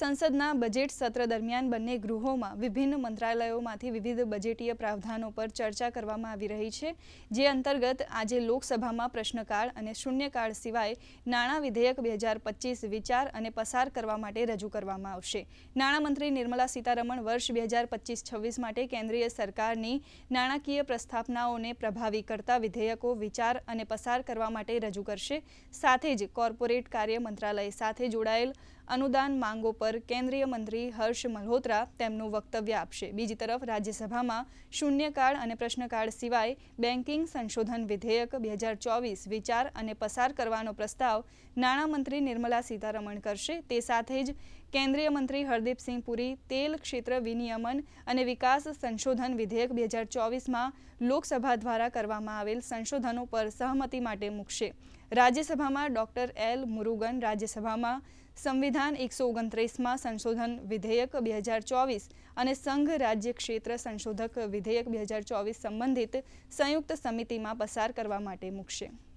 સંસદના બજેટ સત્ર દરમિયાન બંને ગૃહોમાં વિભિન્ન મંત્રાલયોમાંથી વિવિધ બજેટીય પ્રાવધાનો પર ચર્ચા કરવામાં આવી રહી છે, જે અંતર્ગત આજે લોકસભામાં પ્રશ્નકાળ અને શૂન્યકાળ સિવાય નાણાં વિધેયક બે હજાર પચીસ વિચાર અને પસાર કરવા માટે રજૂ કરવામાં આવશે. નાણામંત્રી નિર્મલા સીતારમણ વર્ષ બે હજાર પચીસ છવ્વીસ માટે કેન્દ્રીય સરકારની નાણાકીય પ્રસ્થાપનાઓને પ્રભાવી કરતા વિધેયકો વિચાર અને પસાર કરવા માટે રજૂ કરશે. સાથે જ કોર્પોરેટ કાર્ય મંત્રાલય સાથે જોડાયેલ અનુદાન માંગો પર કેન્દ્રીય મંત્રી હર્ષ મલ્હોત્રા તેમનું વક્તવ્ય આપશે. બીજી તરફ રાજ્યસભામાં શૂન્યકાળ અને પ્રશ્નકાળ સિવાય બેન્કિંગ સંશોધન વિધેયક બે હજાર ચોવીસ વિચાર અને પસાર કરવાનો પ્રસ્તાવ નાણામંત્રી નિર્મલા સીતારમણ કરશે. તે સાથે જ કેન્દ્રીય મંત્રી હરદીપસિંહ પુરી તેલ ક્ષેત્ર વિનિયમન અને વિકાસ સંશોધન વિધેયક બે હજાર ચોવીસમાં લોકસભા દ્વારા કરવામાં આવેલ સંશોધનો પર સહમતિ માટે મૂકશે. રાજ્યસભામાં ડોક્ટર એલ મુરુગન રાજ્યસભામાં સંવિધાન એકસો ઓગણત્રીસમાં સંશોધન વિધેયક બે હજાર ચોવીસ અને સંઘ રાજ્ય ક્ષેત્ર સંશોધક વિધેયક બે હજાર ચોવીસ સંબંધિત સંયુક્ત સમિતિમાં પસાર કરવા માટે મૂકશે.